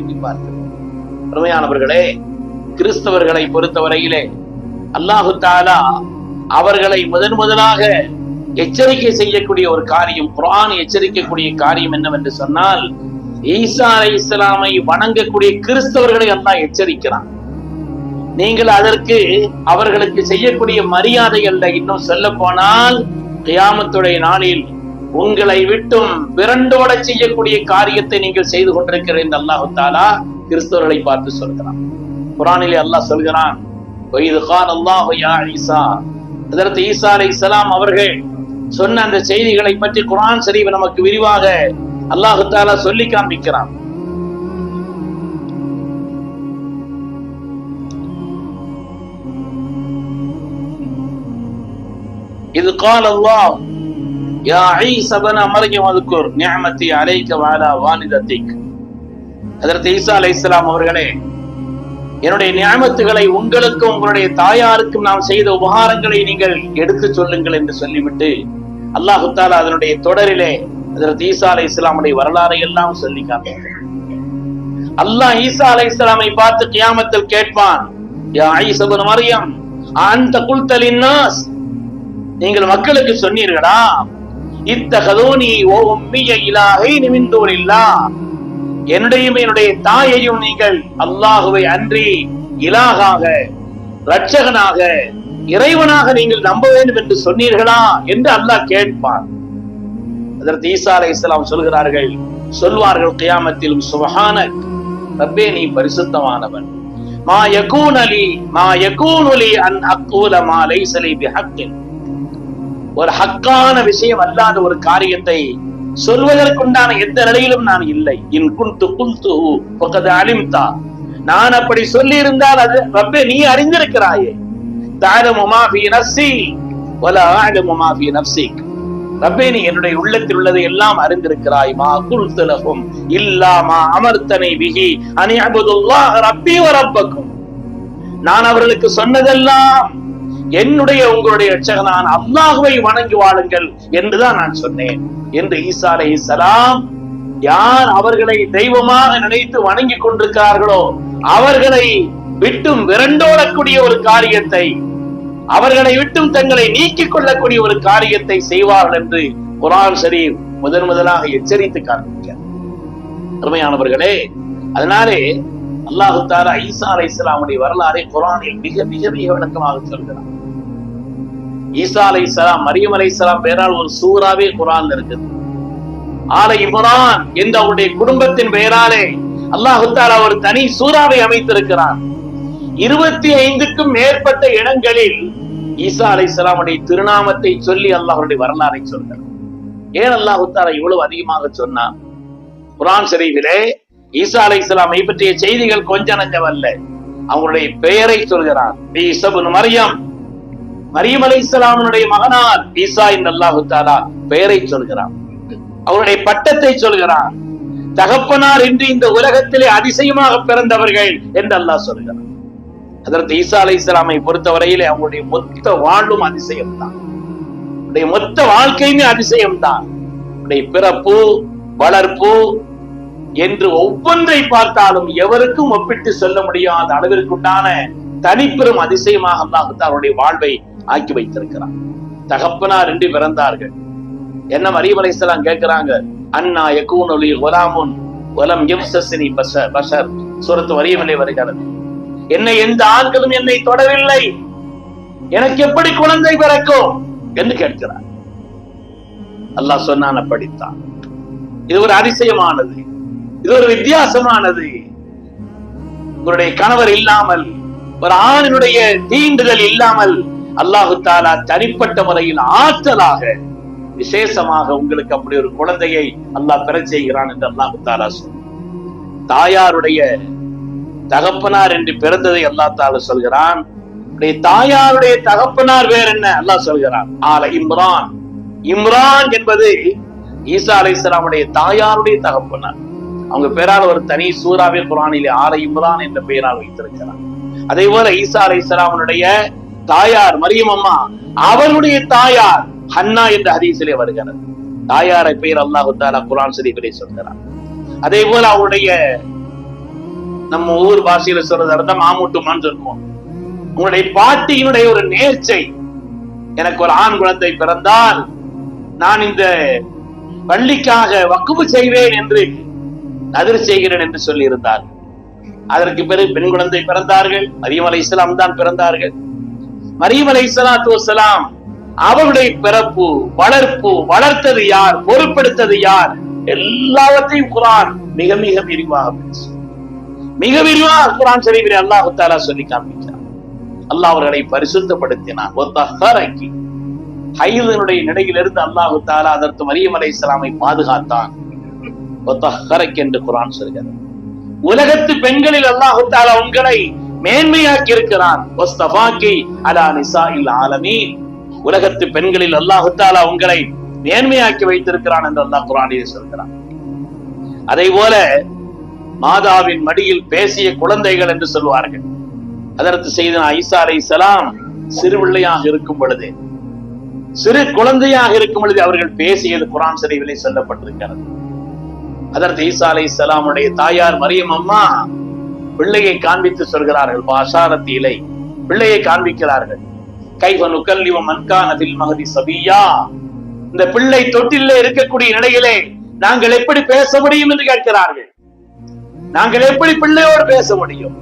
எண்ணி பார்க்கிறோம். பெருமையானவர்களே கிறிஸ்தவர்களை பொறுத்தவரையிலே அல்லாஹு தாலா அவர்களை முதன் முதலாக எச்சரிக்கை செய்யக்கூடிய ஒரு காரியம் குரான் எச்சரிக்கக்கூடிய காரியம் என்னவென்று சொன்னால் ஈசா அலை இஸ்லாமை வணங்கக்கூடிய கிறிஸ்தவர்களை அல்லாஹ் எச்சரிக்கிறான். நீங்கள் அதற்கு அவர்களுக்கு செய்யக்கூடிய மரியாதை அல்ல. இன்னும் சொல்ல போனால் கியாமத்துடைய நாளில் உங்களை விட்டும் விரண்டோட செய்யக்கூடிய காரியத்தை நீங்கள் செய்து கொண்டிருக்கிற இந்த அல்லாஹு தாலா கிறிஸ்தவர்களை பார்த்து சொல்கிறான். குரானிலே அல்லாஹ் சொல்கிறான் அதற்கு ஈசா. அலை இஸ்லாம் அவர்கள் சொன்ன அந்த செய்திகளை பற்றி குரான் சரிவு நமக்கு விரிவாக அல்லாஹு தாலா சொல்லி காண்பிக்கிறான். இது கால் அல்லாஹ் யா ஐசபன அமரிக்க மதுக்கூர். நியமத்தி அலைக்க வாலா வாலிதத்திக். அதற்கு ஈசா அவர்களே என்னுடைய நியமத்துகளை உங்களுக்கும் உங்களுடைய தாயாருக்கும் நாம் செய்த உபகாரங்களை நீங்கள் எடுத்து சொல்லுங்கள் என்று சொல்லிவிட்டு அல்லாஹு தாலா அதனுடைய தொடரிலே அதற்கு ஈசா அலை இஸ்லாமுடைய வரலாறை எல்லாம் சொல்லி காட்டுகிறார் அல்லாஹ் ஈசா அலை இஸ்லாமை பார்த்து கியாமத்தில் கேட்பான் யா ஐசபன் மரியம் அந்த குல்தலின் நீங்கள் மக்களுக்கு சொன்னீர்களா? இத்தகதோனி ஓ உம்மிய இலாகை நிமிந்தோரில்லா என்னுடையும் என்னுடைய தாயையும் நீங்கள் அல்லாஹுவை அன்றி இலாகாக இரட்சகனாக இறைவனாக நீங்கள் நம்ப வேண்டும் என்று சொன்னீர்களா என்று அல்லாஹ் கேட்பான். அதற்கு ஈசா அலை இஸ்லாம் சொல்கிறார்கள் சொல்வார்கள் கியாமத்திலும் சுபஹான ரப்பே நீ பரிசுத்தமானவன். மா யகூன் அலி மா யகூன் அலி அன் அக்கூல மா லைசலி பிஹக்கின். ஒரு ஹக்கான விஷயம் அல்லாத ஒரு காரியத்தை சொல்வதற்குண்டான எந்த நிலையிலும் நான் இல்லை. இன் குந்து குல்து அலிம்தா. நான் அப்படி சொல்லி இருந்தால் அது ரப்பே நீ அறிந்திருக்கிறாயே. தாரமு மாஃபி நஃப்ஸி வல ரப்பே நீ என்னுடைய உள்ளத்தில் உள்ளதை எல்லாம் அறிந்திருக்கிறாய். மா குல் திலகும் இல்லாமா அமர்த்தனை விகி அனி அபுதுல்லா ரப்பி வ ரப்பக்கும். நான் அவர்களுக்கு சொன்னதெல்லாம் என்னுடைய உங்களுடைய ரட்சகனான அல்லாஹுவை வணங்கி வாழுங்கள் என்றுதான் நான் சொன்னேன். என்று ஈசா அலை சலாம் யார் அவர்களை தெய்வமாக நினைத்து வணங்கி கொண்டிருக்கிறார்களோ அவர்களை விட்டும் விரண்டோடக்கூடிய ஒரு காரியத்தை அவர்களை விட்டும் தங்களை நீக்கிக் கொள்ளக்கூடிய ஒரு காரியத்தை செய்வார்கள் என்று குரான் ஷரீப் முதன் முதலாக எச்சரித்து காண்பிக்கிறார் அருமையானவர்களே அதனாலே அல்லாஹு தாரா ஈசா அலை இஸ்லாமுடைய வரலாறை குரானில் மிக மிக மிக விளக்கமாக சொல்கிறார் ஈசா அலை இஸ்லாம் மரியம் அலை இஸ்லாம் பெயரால் ஒரு சூறாவே குரான் இருக்குது. ஆலை இம்ரான் என்ற அவருடைய குடும்பத்தின் பெயராலே அல்லாஹு தாலா ஒரு தனி சூறாவை அமைத்திருக்கிறான் இருபத்தி ஐந்துக்கும் மேற்பட்ட இடங்களில் ஈசா அலை இஸ்லாமுடைய திருநாமத்தை சொல்லி அல்லாஹருடைய வரலாறை சொல்கிறார். ஏன் அல்லாஹு தாலா இவ்வளவு அதிகமாக சொன்னான்? குரான் ஷரீஃபிலே ஈசா அலை இஸ்லாமை பற்றிய செய்திகள் கொஞ்ச நஞ்சமல்ல அவங்களுடைய பெயரை சொல்கிறான் மரியம் மரியம் அலை இஸ்லாமனுடைய மகனார் ஈசா என்று அல்லாஹு தாலா பெயரை சொல்கிறான். அவருடைய பட்டத்தை சொல்கிறான். தகப்பனார் இன்று இந்த உலகத்திலே அதிசயமாக பிறந்தவர்கள் என்று அல்லாஹ் சொல்கிறான். அதற்கு ஈசா அலை இஸ்லாமை பொறுத்தவரையிலே அவங்களுடைய மொத்த வாழ்வும் அதிசயம் தான் மொத்த வாழ்க்கையுமே அதிசயம் தான் பிறப்பு வளர்ப்பு என்று ஒவ்வொன்றை பார்த்தாலும் எவருக்கும் ஒப்பிட்டு சொல்ல முடியாத அளவிற்குண்டான தனிப்பெரும் அதிசயமாக அல்லாஹு அவருடைய வாழ்வை ஆக்கி வைத்திருக்கிறார். தகப்பனா ரெண்டு பிறந்தார்கள். என்ன மரியம் கேட்கிறாங்க? அண்ணா எக்கூனொலி ஒலாமுன் ஒலம் எம்சசினி பச பசர் சுரத்து வரியமில்லை வருகிறது. என்னை எந்த ஆண்களும் என்னை தொடவில்லை. எனக்கு எப்படி குழந்தை பிறக்கும்? என்று கேட்கிறார். அல்லாஹ் சொன்னான் அப்படித்தான். இது ஒரு அதிசயமானது. இது ஒரு வித்தியாசமானது. உங்களுடைய கணவர் இல்லாமல் ஒரு ஆணினுடைய தீண்டுதல் இல்லாமல் அல்லாஹு தாலா தனிப்பட்ட முறையில் ஆற்றலாக விசேஷமாக உங்களுக்கு அப்படி ஒரு குழந்தையை அல்லாஹ் பெற செய்கிறான் என்று அல்லாஹு தாலா சொல் தாயாருடைய தகப்பனார் என்று பிறந்ததை அல்லாஹ் தாலா சொல்கிறான். தாயாருடைய தகப்பனார் வேற என்ன? அல்லாஹ் சொல்கிறான். ஆல இம்ரான். இம்ரான் என்பது ஈசா அலைஹிஸ்ஸலாமுடைய தாயாருடைய தகப்பனார். அவங்க பேரால் ஒரு தனி சூறாவே குரானிலே ஆல இம்ரான் என்ற பெயரால் வைத்திருக்கிறார். அதே போல ஈசா அலைஹிஸ்ஸலாமுடைய தாயார் மரியம் அம்மா அவருடைய தாயார் ஹன்னா என்ற ஹதீசிலே வருகிறது. தாயாரை பெயர் அல்லாஹு தாலா குரான் சரீபிலே சொல்கிறார். அதே போல அவருடைய நம்ம ஊர் பாஷையில சொல்றதா இருந்தா மாமூட்டுமான்னு சொல்லுவோம். உங்களுடைய பாட்டியினுடைய ஒரு நேர்ச்சை எனக்கு ஒரு ஆண் குழந்தை பிறந்தால் நான் இந்த பள்ளிக்காக வக்குவு செய்வேன் என்று நதிர் செய்கிறேன் என்று சொல்லி இருந்தார் அதற்கு பிறகு பெண் குழந்தை பிறந்தார்கள் மரியம் அலை இஸ்லாம் தான் பிறந்தார்கள். மரியம் அலை சலாத்து வசலாம் அவருடைய பிறப்பு வளர்ப்பு வளர்த்தது யார் பொறுப்பெடுத்தது யார் எல்லாவற்றையும் குரான் மிக மிக விரிவாக மிக விரிவாக குரான் சரிவிரை அல்லாஹு தாலா சொல்லி காமிக்கிறார் அல்லாஹ் அவர்களை பரிசுத்தப்படுத்தினார் ஒத்தஹரக்கி ஹைதனுடைய நிலையிலிருந்து அல்லாஹு தாலா அதற்கு மரியம் அலை இஸ்லாமை பாதுகாத்தான் ஒத்தஹரக் என்று குரான் சொல்கிறது. உலகத்து பெண்களில் அல்லாஹு தாலா உங்களை மேன்மையாக்கி இருக்கிறான் உலகத்து பெண்களில் அல்லாஹு தாலா உங்களை மேன்மையாக்கி வைத்திருக்கிறான் என்று அல்லாஹ் குரானிலே சொல்கிறான். அதே போல மாதாவின் மடியில் பேசிய குழந்தைகள் என்று சொல்வார்கள். அதற்கு செய்த ஐசா அலை சலாம் சிறுவிள்ளையாக இருக்கும் பொழுது சிறு குழந்தையாக இருக்கும் பொழுது அவர்கள் பேசியது குரான் சரிவிலே சொல்லப்பட்டிருக்கிறது. அதற்கு ஈசா அலை சலாமுடைய தாயார் மரியம் அம்மா பிள்ளையை காண்பித்து சொல்கிறார்கள் பாஷாரத்தி இலை. பிள்ளையை காண்பிக்கிறார்கள். கைவ இவன் மன்கானதில் மகதி சபியா. இந்த பிள்ளை தொட்டில இருக்கக்கூடிய நிலையிலே நாங்கள் எப்படி பேச முடியும்? என்று கேட்கிறார்கள். நாங்கள் எப்படி பிள்ளையோடு பேச முடியும்?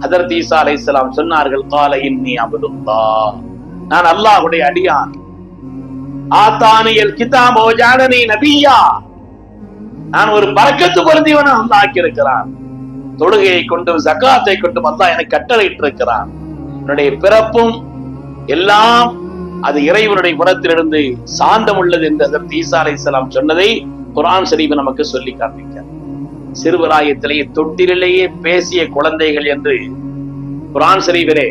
அதர்தி ஈசா அலை சொன்னார்கள் கால இன்னி அபுதுல்லா நான் அல்லாஹுடைய அடியான். ஆத்தானியல் கிதாபோ ஜானனி நபியா. நான் ஒரு பறக்கத்து பொருந்தியவன் அல்லாஹ் ஆக்கியிருக்கிறான் தொழுகையை கொண்டும் ஜக்காத்தை கொண்டும் அல்லாஹ் எனக்கு கட்டளையிட்டு இருக்கிறான் என்னுடைய பிறப்பும் எல்லாம் அது இறைவனுடைய புறத்திலிருந்து சாந்தம் உள்ளது என்று அதற்கு ஈசா அலை சொன்னதை குரான் ஷரீஃப் நமக்கு சொல்லி காண்பிக்க சிறுவராயத்திலேயே தொட்டிலேயே பேசிய குழந்தைகள் என்று குரான் ஷரீஃபிலே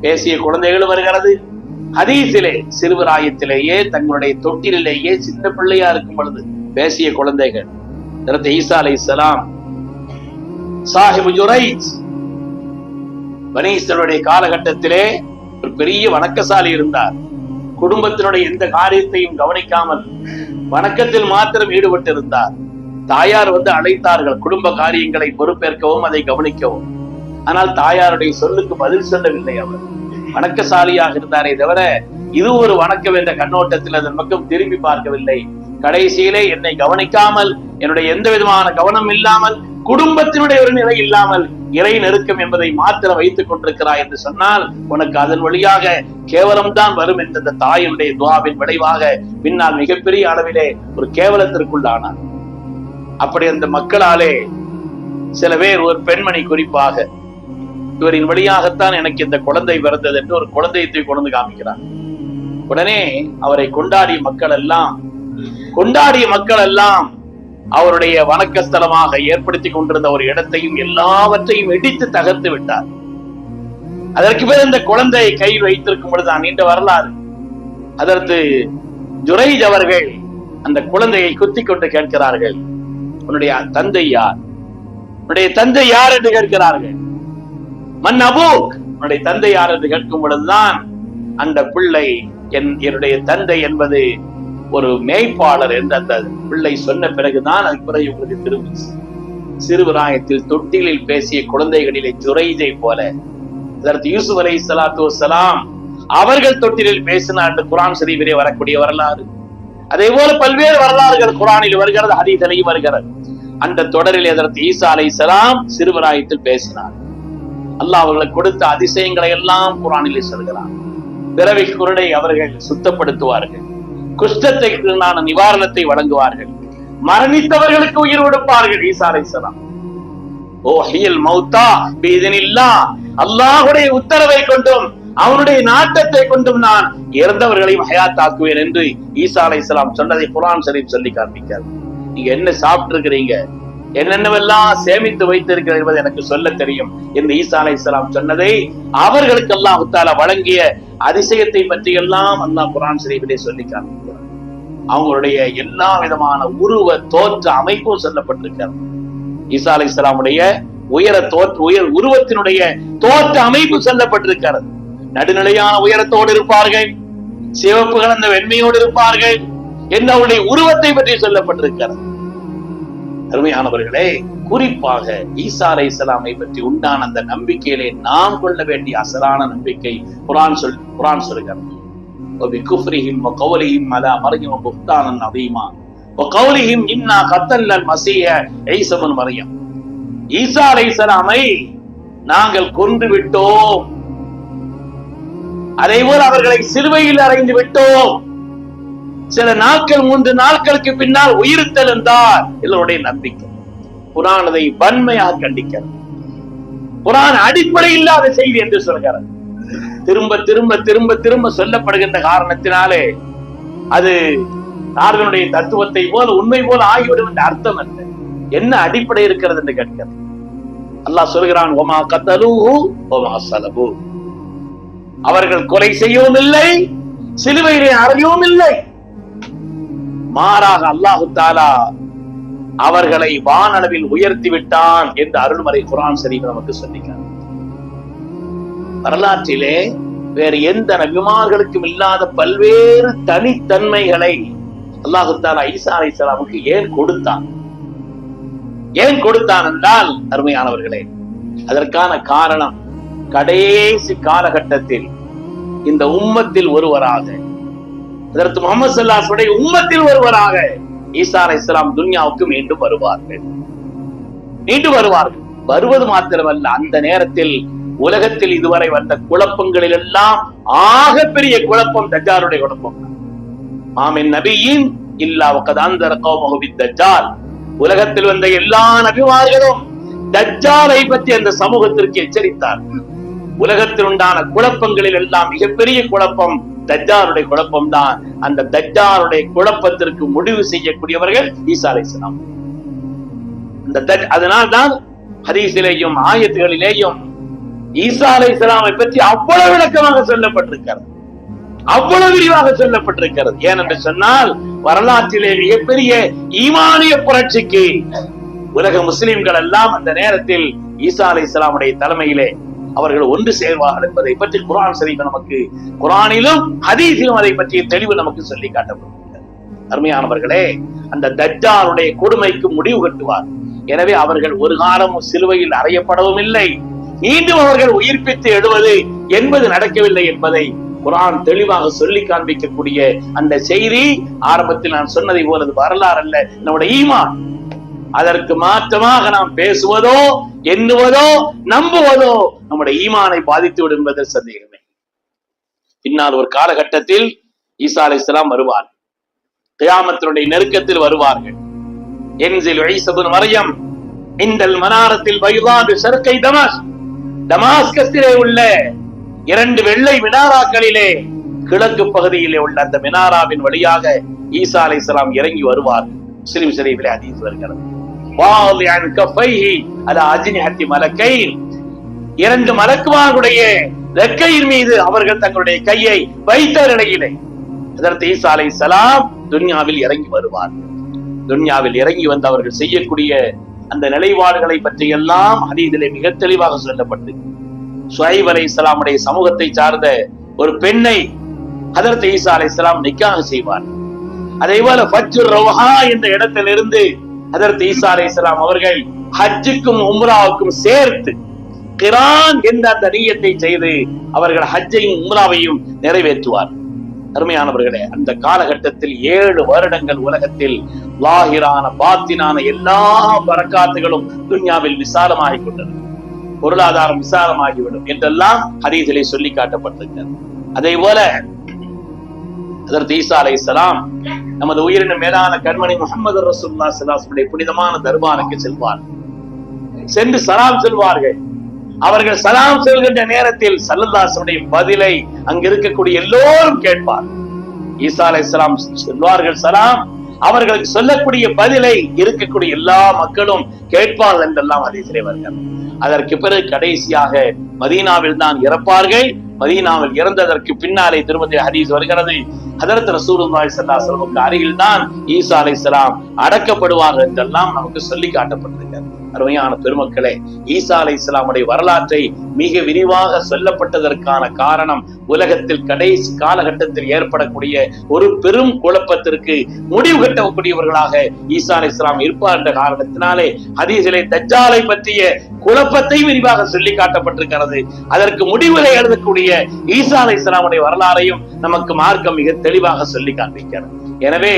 பேசிய குழந்தைகள் வருகிறது. ஹதீஸிலே சிறுவராயத்திலேயே தங்களுடைய தொட்டிலேயே சின்ன பிள்ளையா இருக்கும் பொழுது பேசிய குழந்தைகள். ஈசா அலை இஸ்லாம் சாஹிபு ஜுரைஜ். பனீஸ்வருடைய காலகட்டத்திலே ஒரு பெரிய வணக்கசாலி இருந்தார். குடும்பத்தினுடைய எந்த காரியத்தையும் கவனிக்காமல் வணக்கத்தில் மாத்திரம் ஈடுபட்டு இருந்தார் தாயார் வந்து அழைத்தார்கள் குடும்ப காரியங்களை பொறுப்பேற்கவும் அதை கவனிக்கவும். ஆனால் தாயாருடைய சொல்லுக்கு பதில் சொல்லவில்லை அவர். வணக்கசாலியாக இருந்தாரே தவிர இது ஒரு வணக்கம் என்ற கண்ணோட்டத்தில் அதன் பக்கம் திரும்பி பார்க்கவில்லை. கடைசியிலே என்னை கவனிக்காமல் என்னுடைய எந்த விதமான கவனம் இல்லாமல் குடும்பத்தினுடைய ஒரு நிலை இல்லாமல் இறை நெருக்கம் என்பதை மாத்திர வைத்துக் கொண்டிருக்கிறாய் என்று சொன்னால் உனக்கு அதன் வழியாக கேவலம்தான் வரும் என்ற அந்த தாயினுடைய துவாவின் விளைவாக பின்னால் மிகப்பெரிய அளவிலே ஒரு கேவலத்திற்குள்ளானார். அப்படி அந்த மக்களாலே சில பேர் ஒரு பெண்மணி குறிப்பாக இவரின் வழியாகத்தான் எனக்கு இந்த குழந்தை பிறந்தது என்று ஒரு குழந்தையை கொண்டு காமிக்கிறார். உடனே அவரை கொண்டாடிய மக்கள் எல்லாம் கொண்டாடிய மக்கள் எல்லாம் அவருடைய வணக்கஸ்தலமாக ஏற்படுத்தி கொண்டிருந்த ஒரு இடத்தையும் எல்லாவற்றையும் இடித்து தகர்த்து விட்டார். அதற்கு பிறகு இந்த குழந்தை கையில் வைத்திருக்கும் பொழுது நான் நீண்ட வரலாறு. அதற்கு ஜுரைஜ் அவர்கள் அந்த குழந்தையை குத்தி கொண்டு கேட்கிறார்கள் உன்னுடைய தந்தை யார்? உன்னுடைய தந்தை யார் என்று கேட்கிறார்கள். மன் அபூக் உன்னுடைய தந்தை யார்? என்று கேட்கும் பொழுதுதான் அந்த பிள்ளை என் என்னுடைய தந்தை என்பது ஒரு மேய்ப்பாளர் என்று அந்த பிள்ளை சொன்ன பிறகுதான் அது பிறகு உங்களுக்கு திரும்பி சிறுபிராயத்தில் தொட்டிலில் பேசிய குழந்தைகளிலே ஜுரைஜை போல. அதற்கு யூசுப் அலை சலாத்து வசலாம் அவர்கள் தொட்டிலில் பேசினார் என்று குரான் ஷரீஃபிலே வரக்கூடிய வரலாறு. அதே போல பல்வேறு வரலாறுகள் குரானில் வருகிறது ஹதீஸிலையும் வருகிறது. அந்த தொடரில் எதற்கு ஈசா அலை சலாம் சிறுவராயத்தில் பேசினார். அல்லாஹ் அவர்களுக்கு கொடுத்த அதிசயங்களை எல்லாம் குரானிலே சொல்கிறார் பிறவி குருடை அவர்கள் சுத்தப்படுத்துவார்கள். குஷ்டத்தை நிவாரணத்தை வழங்குவார்கள். மரணித்தவர்களுக்கு உயிர் கொடுப்பார்கள் ஈசாலை சலாம் ஓ ஹியல் மௌத்தா பீதனில்லா. அல்லாஹுடைய உத்தரவை கொண்டும் அவனுடைய நாட்டத்தை கொண்டும் நான் இறந்தவர்களையும் ஹயாத்தாக்குவேன் என்று ஈசா அலை சொன்னதை குரான் சரீப் சொல்லி காண்பிக்கார் நீங்க என்ன சாப்பிட்டு இருக்கிறீங்க என்னென்னவெல்லாம் சேமித்து வைத்திருக்கிறது என்பது எனக்கு சொல்ல தெரியும் என்று ஈசா அலை சொன்னதை அவர்களுக்கெல்லாம் உத்தால வழங்கிய அதிசயத்தை பற்றி எல்லாம் அல்லாஹ் குரான் சரீபிலே சொல்லி காண்பிக்கிறார். அவங்களுடைய எல்லா விதமான உருவ தோற்ற அமைப்பும் சொல்லப்பட்டிருக்கிறது. ஈசா அலி இஸ்லாமுடைய உயர தோற்ற உயர் உருவத்தினுடைய தோற்ற அமைப்பு சொல்லப்பட்டிருக்கிறது. நடுநிலையான உயரத்தோடு இருப்பார்கள். சிவப்பு கலந்த வெண்மையோடு இருப்பார்கள். என்று அவருடைய உருவத்தை பற்றி சொல்லப்பட்டிருக்கிறது. அருமையானவர்களே குறிப்பாக ஈசா அலை இஸ்லாமை பற்றி உண்டான அந்த நம்பிக்கையிலே நாம் கொள்ள வேண்டிய அசலான நம்பிக்கை குரான் சொல் குரான் சொல்கிறது. وبكفرهم وقولهم على مريم بهتانا عظيما وقولهم إنا قتلنا المسيح عيسى بن مريم ஈசா அலைஹிஸ்ஸலாமை நாங்கள் கொன்று விட்டோம் அதேபோல் அவர்களை சிலுவையில் அறைந்து விட்டோம் சில நாட்கள் மூன்று நாட்களுக்கு பின்னால் உயிர்த்தல் என்றார் எல்லோருடைய நம்பிக்கை குரான் அதை வன்மையாக கண்டிக்கிறது குரான் அடிப்படை இல்லாத செய்தி என்று சொல்கிறது திரும்ப திரும்ப திரும்ப திரும்ப சொல்லப்படுகின்ற காரணத்தினாலே அது டார்வினுடைய தத்துவத்தை போல உண்மை போல ஆகிவிடும் என்ற அர்த்தம் அல்ல. என்ன அடிப்படை இருக்கிறது என்று கேட்கிறது. அல்லாஹ் சொல்கிறான் ஒமா கத்தலு ஒமா சலபு. அவர்கள் கொலை செய்யவும் இல்லை சிலுவையிலே அறையவும் இல்லை. மாறாக அல்லாஹு தாலா அவர்களை வானளவில் உயர்த்தி விட்டான் என்று அருள்மறை குரான் சரி நமக்கு சொல்லுகிறார் வரலாற்றிலே வேறு எந்த நபிமார்களுக்கும் இல்லாத பல்வேறு தனித்தன்மைகளை அல்லாஹு தாலா ஈசா அலைஹிஸ்ஸலாமுக்கு ஏன் கொடுத்தான்? ஏன் கொடுத்தான் என்றால் அருமையானவர்களே அதற்கான காரணம் கடைசி காலகட்டத்தில் இந்த உம்மத்தில் ஒருவராக அதற்கு முகமது சல்லாசுடைய உம்மத்தில் ஒருவராக ஈசா அலை இஸ்லாம் துன்யாவுக்கு மீண்டும் வருவார்கள். மீண்டும் வருவார்கள். வருவது மாத்திரமல்ல அந்த நேரத்தில் உலகத்தில் இதுவரை வந்த குழப்பங்களில் எல்லாம் ஆக பெரிய குழப்பம் தஜாருடைய குழப்பம். மாமின் நபியின் இல்லா கதாந்தர கௌமகுபி தஜால் உலகத்தில் வந்த எல்லா நபிமார்களும் தஜாலை பற்றி அந்த சமூகத்திற்கு எச்சரித்தார். உலகத்தில் உண்டான குழப்பங்களில் எல்லாம் மிகப்பெரிய குழப்பம் தஜாருடைய குழப்பம் தான். அந்த தஜாருடைய குழப்பத்திற்கு முடிவு செய்யக்கூடியவர்கள் ஈசா அந்த தஜ் அதனால்தான் ஹதீஸிலேயும் ஆயத்துகளிலேயும் ஈசா அலை இஸ்லாமை பற்றி அவ்வளவு விளக்கமாக சொல்லப்பட்டிருக்கிறது. அவ்வளவு விரிவாக சொல்லப்பட்டிருக்கிறது. ஏனென்று சொன்னால் வரலாற்றிலே மிகப்பெரிய ஈமானிய புரட்சிக்கு உலக முஸ்லிம்கள் எல்லாம் அந்த நேரத்தில் ஈசா அலை இஸ்லாமுடைய தலைமையிலே அவர்கள் ஒன்று சேர்வார்கள் என்பதை பற்றி குரான் ஷரீஃப் நமக்கு குரானிலும் ஹதீஸிலும் அதை பற்றிய தெளிவு நமக்கு சொல்லி காட்டப்படுகிறது அருமையானவர்களே அந்த தஜ்ஜாலுடைய கொடுமைக்கு முடிவு கட்டுவார். எனவே அவர்கள் ஒரு காலமும் சிலுவையில் அறையப்படவும் இல்லை மீண்டும் அவர்கள் உயிர்ப்பித்து எழுவது என்பது நடக்கவில்லை என்பதை குரான் தெளிவாக சொல்லி காண்பிக்கக்கூடிய அந்த செய்தி ஆரம்பத்தில் நான் சொன்னதை போலது வரலாறு அல்ல நம்முடைய ஈமான் அதற்கு மாற்றமாக நாம் பேசுவதோ எண்ணுவதோ நம்புவதோ நம்முடைய ஈமானை பாதித்து விடும் என்பதில் சந்தேகமே. பின்னால் ஒரு காலகட்டத்தில் ஈசா அலை இஸ்லாம் வருவார். கியாமத்தினுடைய நெருக்கத்தில் வருவார்கள். என்சில் ஐசபுன் மரியம் இந்தல் மனாரத்தில் பைவாது சருக்கை தமாஷ் டமாஸ்கஸிலே உள்ள இரண்டு வெள்ளை மினாராக்களிலே கிழக்கு பகுதியிலே உள்ள அந்த மினாராவின் வழியாக ஈசா அலை இஸ்லாம் இறங்கி வருவார். முஸ்லிம் சிறையிலே அதீஸ் வருகிறது. இரண்டு மலக்குமாருடைய ரெக்கையின் மீது அவர்கள் தங்களுடைய கையை வைத்த நிலையிலே அதற்கு ஈசா அலை சலாம் துன்யாவில் இறங்கி வருவார். துன்யாவில் இறங்கி வந்து அவர்கள் செய்யக்கூடிய அந்த நிலைப்பாடுகளை பற்றி எல்லாம் மிக தெளிவாக சொல்லப்பட்டு சுஹைப் அலை இஸ்லாமுடைய சமூகத்தை சார்ந்த ஒரு பெண்ணை ஹதரத் ஈசா அலை இஸ்லாம் நிக்காக செய்வார். அதே போல ஃபஜ்ர் என்ற இடத்திலிருந்து ஹதரத் ஈசா அலை இஸ்லாம் அவர்கள் ஹஜ்ஜுக்கும் உம்ராவுக்கும் சேர்த்து கிரான் என்ற அந்த நீயத்தை செய்து அவர்கள் ஹஜ்ஜையும் உம்ராவையும் நிறைவேற்றுவார். அருமையானவர்களே அந்த காலகட்டத்தில் ஏழு வருடங்கள் உலகத்தில் லாகிரான பாத்தினான எல்லா பரக்காத்துகளும் துன்யாவில் விசாலமாகிக் கொண்டது பொருளாதாரம் விசாலமாகிவிடும் என்றெல்லாம் ஹதீஸிலே சொல்லி காட்டப்பட்டிருக்கிறது. அதே போல அதற்கு ஈசா அலை நமது உயிரின மேலான கண்மணி முகமது ரசூல்லா சலாசுடைய புனிதமான தர்பாருக்கு செல்வார் சென்று சலாம் செல்வார்கள். அவர்கள் சலாம் செல்கின்ற நேரத்தில் சல்லதாசனுடைய பதிலை அங்க இருக்கக்கூடிய எல்லோரும் கேட்பார். ஈசா அலை சொல்வார்கள் சலாம் அவர்களுக்கு சொல்லக்கூடிய பதிலை இருக்கக்கூடிய எல்லா மக்களும் கேட்பார்கள் என்றெல்லாம் அதிசலை வருகிறார் அதற்கு பிறகு கடைசியாக மதீனாவில் தான் இறப்பார்கள். மதீனாவில் இறந்ததற்கு பின்னாலே திருமதி ஹதீஸ் வருகிறது. ஹதரத் ரசூலுல்லாஹி ஸல்லல்லாஹு அலைஹி வஸல்லம் அருகில் தான் ஈசா அலைஹிஸ்ஸலாம் அடக்கப்படுவார்கள் என்றெல்லாம் நமக்கு சொல்லி காட்டப்பட்டிருக்கிறது. அருமையான பெருமக்களே ஈசா அலை இஸ்லாமுடைய வரலாற்றை மிக விரிவாக சொல்லப்பட்டதற்கான காரணம் உலகத்தில் கடைசி காலகட்டத்தில் ஏற்படக்கூடிய ஒரு பெரும் குழப்பத்திற்கு முடிவு கட்டக்கூடியவர்களாக ஈசா அலை இஸ்லாம் இருப்பார் என்ற காரணத்தினாலே ஹதீஸிலே தஜ்ஜாலை பற்றிய குழப்பத்தை விரிவாக சொல்லி காட்டப்பட்டிருக்கிறது. அதற்கு முடிவுரை எழுதக்கூடிய ஈசா அலை இஸ்லாமுடைய வரலாறையும் நமக்கு மார்க்கம் மிக தெளிவாக சொல்லி காண்பிக்கிறார். எனவே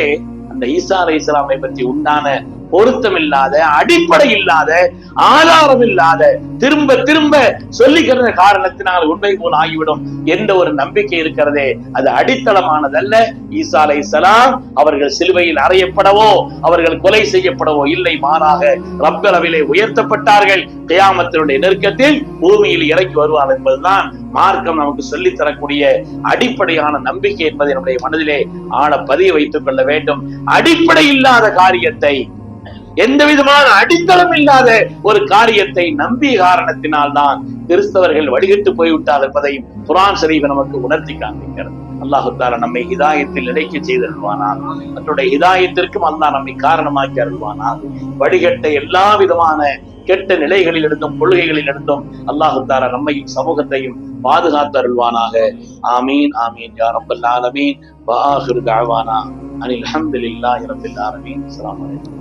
அந்த ஈசா அலை இஸ்லாமை பற்றி உண்டான பொருத்தம் இல்லாத அடிப்படை இல்லாத ஆதாரம் இல்லாத திரும்ப திரும்ப சொல்லிக்கிற காரணத்தினால் உண்மை போல் ஆகிவிடும். என்ற ஒரு நம்பிக்கை இருக்கிறதே அது அடித்தளமானதல்ல. ஈசா அலை சலாம் அவர்கள் சிலுவையில் அறையப்படவோ அவர்கள் கொலை செய்யப்படவோ இல்லை மாறாக ரப்பளவிலே உயர்த்தப்பட்டார்கள். கியாமத்தினுடைய நெருக்கத்தில் பூமியில் இறக்கி வருவார் என்பதுதான் மார்க்கம் நமக்கு சொல்லித் தரக்கூடிய அடிப்படையான நம்பிக்கை என்பதை நம்முடைய மனதிலே ஆழ பதிய வைத்துக் கொள்ள வேண்டும். அடிப்படை இல்லாத காரியத்தை எந்த விதமான அடித்தளம் இல்லாத ஒரு காரியத்தை நம்பிய காரணத்தினால் தான் கிறிஸ்தவர்கள் வடிகட்டு போய்விட்டார் என்பதையும் குரான் சரீப நமக்கு உணர்த்தி காண்பிக்கிறது. அல்லாஹு நம்மை ஹிதாயத்தில் நிலைக்க செய்தருள்வானார் மற்றொடைய ஹிதாயத்திற்கும் அல்லாஹ் நம்மை காரணமாக்கி அருள்வானார் வடிகட்ட எல்லா விதமான கெட்ட நிலைகளிலிருந்தும் கொள்கைகளிலிருந்தும் அல்லாஹு அல்லாஹுத்தாரா நம்மையும் சமூகத்தையும் பாதுகாத்து அருள்வானாக. ஆமீன் ஆமீன் யா ரப்பல் ஆலமீன். வ தாழ்வானா அனில் ஹம்துலில்லாஹி ரப்பில் ஆலமீன். அஸ்ஸலாமு அலைக்கும்.